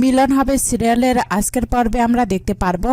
মিলন হবে সিরিয়ালের আজকের পর্বে আমরা দেখতে পারব।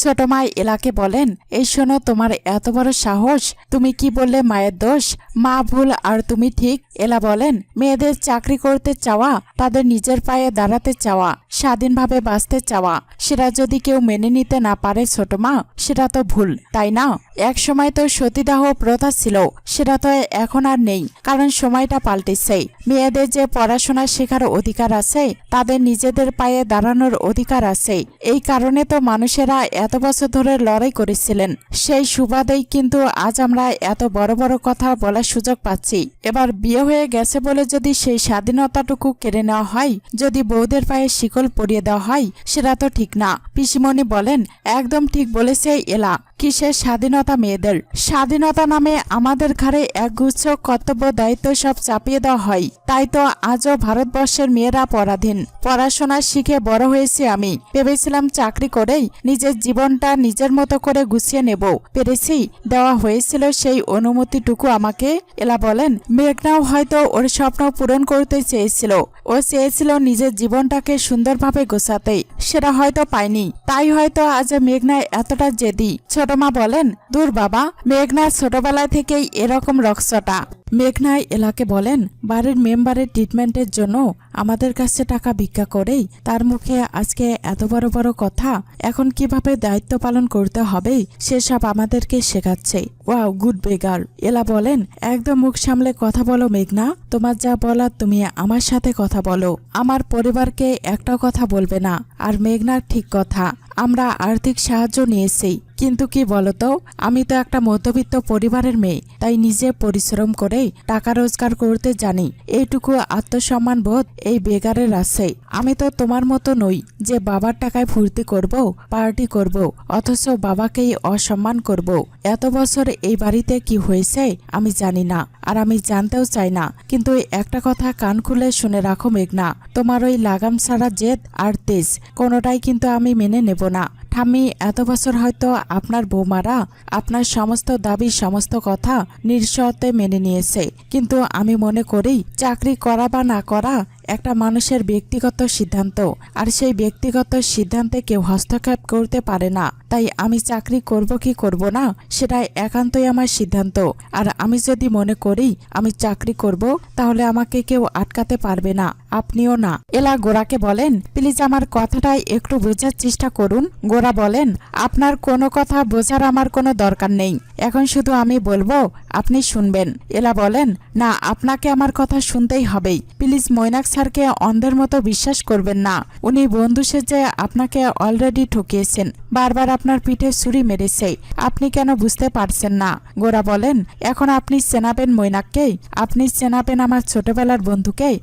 ছোট মা এলাকে বলেন, এই শোনো, তোমার এত বড় সাহস, তুমি কি বললে মায়ের দোষ? মা ভুল আর তুমি ঠিক? এলা বলেন, মেয়েদের চাকরি করতে চাওয়া, তাদের নিজের পায়ে দাঁড়াতে চাওয়া, স্বাধীনভাবে বাঁচতে চাওয়া। সেটা যদি কেউ মেনে নিতে না পারে ছোট মা, সেটা তো ভুল, তাই না? এক সময় তো সতীদাহ প্রথা ছিল, সেটা তো এখন আর নেই, কারণ সময়টা পাল্টেছে। মেয়েদের যে পড়াশোনা শেখার অধিকার আছে, তাদের নিজেদের পায়ে দাঁড়ানোর অধিকার আছে। এই কারণে তো মানুষেরা এত বছর ধরে লড়াই করেছিলেন। সেই সুবাদেই কিন্তু আজ আমরা এত বড় বড় কথা বলার সুযোগ পাচ্ছি। এবার বিয়ে হয়ে গেছে বলে যদি সেই স্বাধীনতাটুকু কেড়ে নেওয়া হয়, যদি বৌদের পায়ে শিকল পরিয়ে দেওয়া হয়, সেটা তো ঠিক না। পিসিমণি বলেন, একদম ঠিক বলেছে এলা। কিসের স্বাধীনতা মেয়েদের? স্বাধীনতা নামে আমাদের ঘাড়ে একগুচ্ছ কর্তব্য দায়িত্ব সব চাপিয়ে দেওয়া হয়। তাই তো আজও ভারতবর্ষের মেয়েরা পরাধীন। পড়াশোনা শিখে বড় হয়েছি আমি। ভেবেছিলাম চাকরি করেই নিজের জীবনটা নিজের মতো করে গুছিয়ে নেব। পেরেছি, দেওয়া হয়েছিল সেই অনুমতিটুকু আমাকে। এলা বলেন, মেঘনাও হয়তো ওর স্বপ্ন পূরণ করতে চেয়েছিল। ও চেয়েছিল নিজের জীবনটাকে সুন্দরভাবে গোছাতে। সেটা হয়তো পায়নি। তাই হয়তো আজ মেঘনা এতটা জেদি। ছোট মা বলেন, দূর বাবা মেঘনা ছোটবেলা থেকেই এরকম রক্সটা মেঘনা এলাকে বলেন, বাড়ির মেম্বারের ট্রিটমেন্টের জন্য আমাদের কাছে টাকা ভিক্ষা করেই তার মুখে আজকে এত বড় বড় কথা, এখন কীভাবে দায়িত্ব পালন করতে হবে সেসব আমাদেরকে শেখাচ্ছে। Wow, good beggar. এলা বলেন, একদম মুখ সামলে কথা বলো মেঘনা, তোমার যা বলার তুমি আমার সাথে কথা বলো। আমার পরিবারকে একটা কথা বলবে না, আর মেঘনার ঠিক কথা। আমরা আর্থিক সাহায্য নিয়েছি। কিন্তু কি বলতো, আমি তো একটা মধ্যবিত্ত পরিবারের মেয়ে, তাই নিজে পরিশ্রম করে টাকা রোজগার করতে জানি। এইটুকু আত্মসম্মান বোধ এই বেগারের আছে। আমি তো তোমার মতো নই যে বাবার টাকায় ফুর্তি করব, পার্টি করব, অথচ বাবাকেই অসম্মান করব। এত বছর এই বাড়িতে কি হয়েছে, আমি জানি না, আর আমি জানতেও চাই না। কিন্তু একটা কথা কান খুলে শুনে রাখো, মেঘনা। তোমার ওই লাগাম ছাড়া জেদ আর তেজ, কোনোটাই কিন্তু আমি মেনে নেব না। ঠাম্মি এত বছর হয়তো আপনার বৌমারা আপনার সমস্ত দাবি, সমস্ত কথা নিঃস্বতে মেনে নিয়েছে। কিন্তু আমি মনে করি, চাকরি করা বা না করা একটা মানুষের ব্যক্তিগত সিদ্ধান্ত, আর সেই ব্যক্তিগত সিদ্ধান্তে কেউ হস্তক্ষেপ করতে পারে না। তাই আমি চাকরি করব কি করব না, সেটাই একান্তই আমার সিদ্ধান্ত। আর আমি যদি মনে করি আমি চাকরি করব, তাহলে আমাকে কেউ আটকাতে পারবে না, আপনিও না। এলা গোরাকে বলেন, প্লিজ আমার কথাটাই একটু বোঝার চেষ্টা করুন। গোরা বলেন, আপনার কোনো কথা বোঝার আমার কোনো দরকার নেই। এখন শুধু আমি বলব, আপনি শুনবেন। এলা বলেন না, আপনাকে আমার কথা শুনতেই হবেই। প্লিজ ময়নাক স্যারকে অন্ধের মতো বিশ্বাস করবেন না। উনি বন্ধু সেজে আপনাকে অলরেডি ঠকিয়েছেন। বারবার আপনার পিঠে ছুরি মেরেছে। আপনি কেন বুঝতে পারছেন না? গোরা বলেন, এখন আপনি চেনাবেন ময়নাককেই আপনি চেনাবেন আমার ছোটবেলার বন্ধুকে